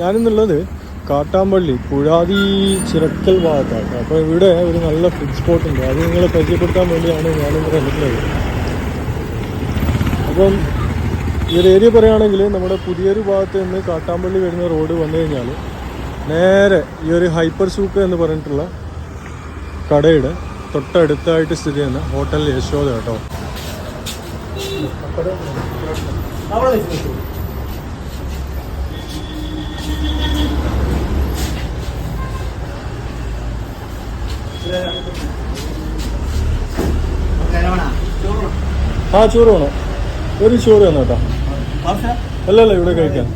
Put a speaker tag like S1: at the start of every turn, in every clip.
S1: ഞാനിന്നുള്ളത് കാട്ടാമ്പള്ളി പുഴാതി ചിറക്കൽ ഭാഗത്താണ്. അപ്പോൾ ഇവിടെ ഒരു നല്ല ഫുഡ് സ്പോട്ട് ഉണ്ട്. അത് നിങ്ങളെ പരിചയപ്പെടുത്താൻ വേണ്ടിയാണ് ഞാനിവിടെ വന്നിട്ടുള്ളത് അപ്പം ഈ ഒരു ഏരിയ പറയുകയാണെങ്കിൽ നമ്മുടെ പുതിയൊരു ഭാഗത്ത് നിന്ന് കാട്ടാമ്പള്ളി വരുന്ന റോഡ് വന്നു കഴിഞ്ഞാൽ നേരെ ഈ ഒരു ഹൈപ്പർ സൂക്ക് എന്ന് പറഞ്ഞിട്ടുള്ള കടയുടെ തൊട്ടടുത്തായിട്ട് സ്ഥിതി ചെയ്യുന്ന ഹോട്ടൽ യശോദ കേട്ടോ. ആ ചോറ് വേണോ? ഒരു ചോറ് തന്നെ കേട്ടോ. അല്ല അല്ല ഇവിടെ കഴിക്കാൻ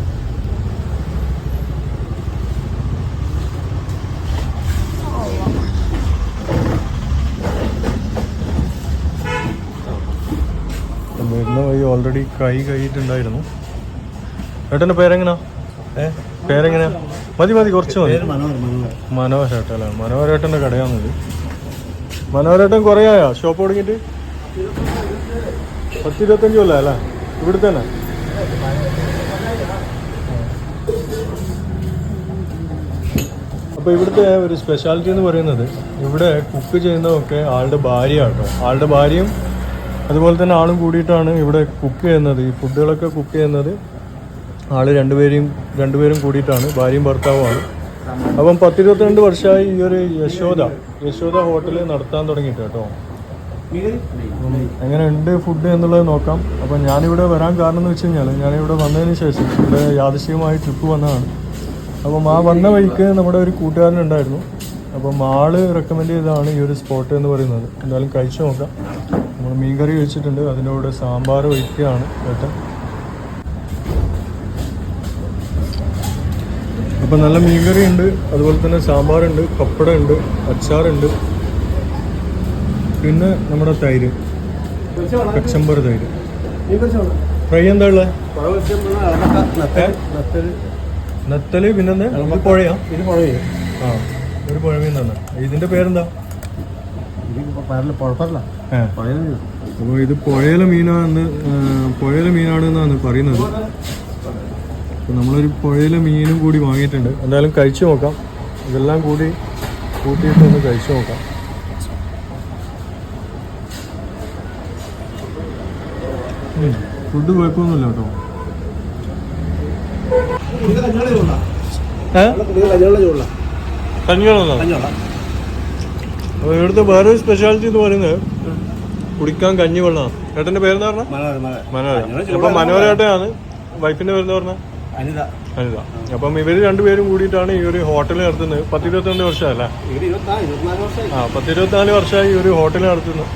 S1: വരുന്ന വഴി ഓൾറെഡി കൈ കഴിയിട്ടുണ്ടായിരുന്നു ഏട്ടന്റെ പേരെങ്ങനാ? ഏ പേരെങ്ങനെയാ മതി മതി കുറച്ച് മതി. മനോഹരേട്ടൻ അല്ലേ? മനോഹരേട്ടന്റെ കടയാണിത്. മനോഹരേട്ടൻ കുറേ ആയോ? ഷോപ്പ് തുടങ്ങിയിട്ട്? പത്ത് ഇരുപത്തഞ്ച് കൊല്ലം അല്ലേ? ഇവിടെ തന്നെ അപ്പോൾ ഇവിടുത്തെ ഒരു സ്പെഷ്യാലിറ്റി എന്ന് പറയുന്നത് ഇവിടെ കുക്ക് ചെയ്യുന്നതൊക്കെ ആളുടെ ഭാര്യ കേട്ടോ ആളുടെ ഭാര്യയും അതുപോലെ തന്നെ ആളും കൂടിയിട്ടാണ് ഇവിടെ കുക്ക് ചെയ്യുന്നത്. ഈ ഫുഡുകളൊക്കെ കുക്ക് ചെയ്യുന്നത്. ആൾ രണ്ടുപേരെയും രണ്ടുപേരും കൂടിയിട്ടാണ്. ഭാര്യയും ഭർത്താവുമാണ് അപ്പം പത്തിരുപത്തിരണ്ട് വർഷമായി ഈ ഒരു യശോദ യശോദ ഹോട്ടൽ നടത്താൻ തുടങ്ങിയിട്ട് കേട്ടോ. അപ്പം എങ്ങനെയുണ്ട് ഫുഡ് എന്നുള്ളത് നോക്കാം. അപ്പം ഞാനിവിടെ വരാൻ കാരണം എന്ന് വെച്ച് കഴിഞ്ഞാൽ ഞാനിവിടെ വന്നതിന് ശേഷം ഇവിടെ യാദൃശ്ചികമായി ട്രിപ്പ് വന്നതാണ്. അപ്പം ആ വന്ന വഴിക്ക് നമ്മുടെ ഒരു കൂട്ടുകാരൻ ഉണ്ടായിരുന്നു. അപ്പം ആൾ റെക്കമെൻഡ് ചെയ്തതാണ് ഈ ഒരു സ്പോട്ട് എന്ന് പറയുന്നത്. എന്തായാലും കഴിച്ചു നോക്കാം. നമ്മൾ മീൻകറി കഴിച്ചിട്ടുണ്ട്. അതിന്റെ കൂടെ സാമ്പാർ വയ്ക്കുകയാണ് ഏട്ടൻ. അപ്പം നല്ല മീൻകറി ഉണ്ട് അതുപോലെ തന്നെ സാമ്പാറുണ്ട് പപ്പടം ഉണ്ട് അച്ചാറുണ്ട്. പിന്നെ നമ്മുടെ തൈര്. കച്ചമ്പർ തൈര്. ഫ്രൈ എന്താ ഉള്ളത് നത്തൽ പിന്നെ പുഴയാ? ആ ഒരു പുഴ തന്നെ ഇതിന്റെ പേരെന്താ? അപ്പോൾ ഇത് പുഴയിലെ മീനാണെന്ന് പുഴയില മീനാണ് എന്നാണ് പറയുന്നത് നമ്മളൊരു പുഴയിലെ മീനും കൂടി വാങ്ങിയിട്ടുണ്ട്. എന്തായാലും കഴിച്ചു നോക്കാം. ഇതെല്ലാം കൂടി കൂട്ടിയിട്ട് ഒന്ന് കഴിച്ചു നോക്കാം. ഫുഡ് കുഴപ്പമൊന്നുമില്ല കേട്ടോ. ഏ? കഞ്ഞിവെള്ളം അപ്പോൾ ഇവിടുത്തെ വേറൊരു സ്പെഷ്യാലിറ്റി എന്ന് പറയുന്നത് കുടിക്കാൻ കഞ്ഞി വെള്ളമാണ് ഏട്ടന്റെ പേരെന്താ പറഞ്ഞ? മനോഹര അപ്പം മനോഹരേട്ടനാണ് വൈഫിന്റെ പേരെന്താ പറഞ്ഞ?
S2: അനിത.
S1: അനിത. അപ്പം ഇവർ രണ്ടുപേരും കൂടിയിട്ടാണ് ഈ ഒരു ഹോട്ടൽ നടത്തുന്നത്. പത്തിരുപത്തിരണ്ട് വർഷമല്ലേ?
S2: ഇവർ
S1: ആ പത്തിരുപത്തിനാല് വർഷമായി ഈ ഒരു ഹോട്ടൽ നടത്തുന്നത്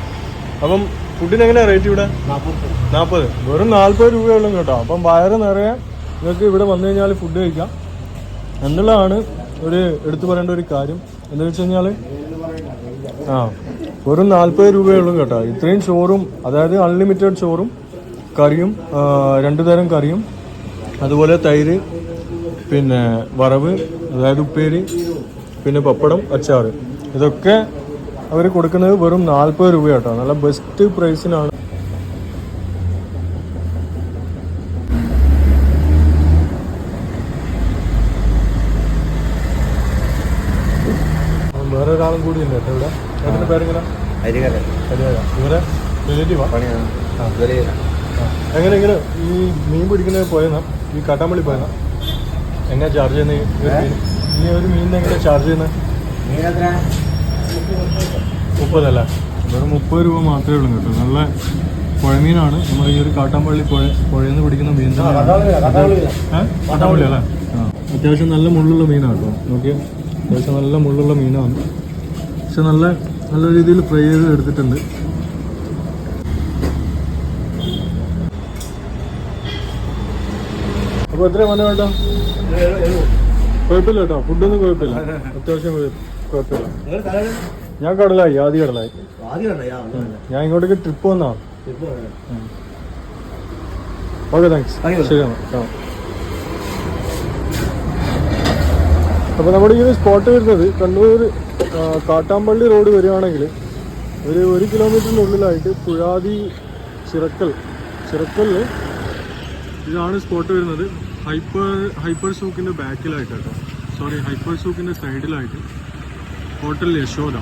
S1: അപ്പം ഫുഡിന് എങ്ങനെയാ റേറ്റ് ഇവിടെ?
S2: നാൽപ്പത്
S1: വെറും നാൽപ്പത് രൂപയുള്ളൂ കേട്ടോ. അപ്പം വയറ് നിറയെ നിങ്ങൾക്ക് ഇവിടെ വന്നു കഴിഞ്ഞാൽ ഫുഡ് കഴിക്കാം. എന്നുള്ളതാണ് ഒരു എടുത്തു പറയേണ്ട ഒരു കാര്യം. എന്താ വെച്ച് കഴിഞ്ഞാൽ ആ വെറും നാൽപ്പത് രൂപയുള്ളൂ കേട്ടോ. ഇത്രയും ചോറും അതായത് അൺലിമിറ്റഡ് ചോറും കറിയും രണ്ടു തരം കറിയും അതുപോലെ തൈര് പിന്നെ വറവ് അതായത് ഉപ്പേരി പിന്നെ പപ്പടം അച്ചാറ്. ഇതൊക്കെ അവർ കൊടുക്കുന്നത് വെറും നാൽപ്പത് രൂപ കേട്ടോ നല്ല ബെസ്റ്റ് പ്രൈസിനാണ് വേറെ ഒരാളും കൂടി ഉണ്ട് കേട്ടോ ഇവിടെ. ചേട്ടന്റെ പേരെങ്ങനെ
S2: അരികര
S1: ഹരിയായ ഇവരെ റിലേറ്റീവാ
S2: പണിയാണ്.
S1: എങ്ങനെ ഇങ്ങനെ ഈ മീൻ പിടിക്കുന്നത് പോയെന്നാ? ഈ കാട്ടാമ്പള്ളി പോയെന്നാ? എങ്ങനെ ചാർജ് ചെയ്യുന്നത് ഈ ഒരു മീൻ. ഈ മീനിന് എങ്ങനെയാ ചാർജ് ചെയ്യുന്നത്
S2: മീനെത്ര
S1: മുപ്പതല്ല? വെറും മുപ്പത് രൂപ മാത്രമേ ഉള്ളൂ കേട്ടോ. നല്ല പുഴമീനാണ്. നമ്മൾ ഈ ഒരു കാട്ടാമ്പള്ളി പുഴ പുഴയിൽ നിന്ന് പിടിക്കുന്ന മീൻ കാട്ടാമ്പള്ളി അല്ലേ? ആ. അത്യാവശ്യം നല്ല മുള്ളുള്ള മീനാണ് കേട്ടോ. നോക്കിയാൽ അത്യാവശ്യം നല്ല മുള്ളുള്ള മീനാണ്. പക്ഷെ നല്ല നല്ല രീതിയിൽ ഫ്രൈ ചെയ്ത് എടുത്തിട്ടുണ്ട്. അപ്പോൾ എത്രയാണ് മന വേണ്ട കുഴപ്പമില്ല കേട്ടോ. ഫുഡൊന്നും കുഴപ്പമില്ല. അത്യാവശ്യം കുഴപ്പമില്ല. ഞാൻ കടലായി ആദ്യ കടലായി. ഞാൻ ഇങ്ങോട്ടേക്ക് ട്രിപ്പ് വന്നാ. Okay thanks. ശരി അപ്പോൾ നമ്മുടെ ഈ ഒരു സ്പോട്ട് വരുന്നത് കണ്ണൂർ കാട്ടാമ്പള്ളി റോഡ് വരികയാണെങ്കിൽ ഒരു ഒരു കിലോമീറ്ററിനുള്ളിലായിട്ട് പുഴാതി ചിറക്കൽ. ചിറക്കലിൽ ഇതാണ് സ്പോട്ട് വരുന്നത്. ഹൈപ്പർ ഹൈപ്പർ സൂക്കിന്റെ ബാക്കിലായിട്ട് കേട്ടോ സോറി ഹൈപ്പർ സൂക്കിന്റെ സൈഡിലായിട്ട് ഹോട്ടൽ യശോദ.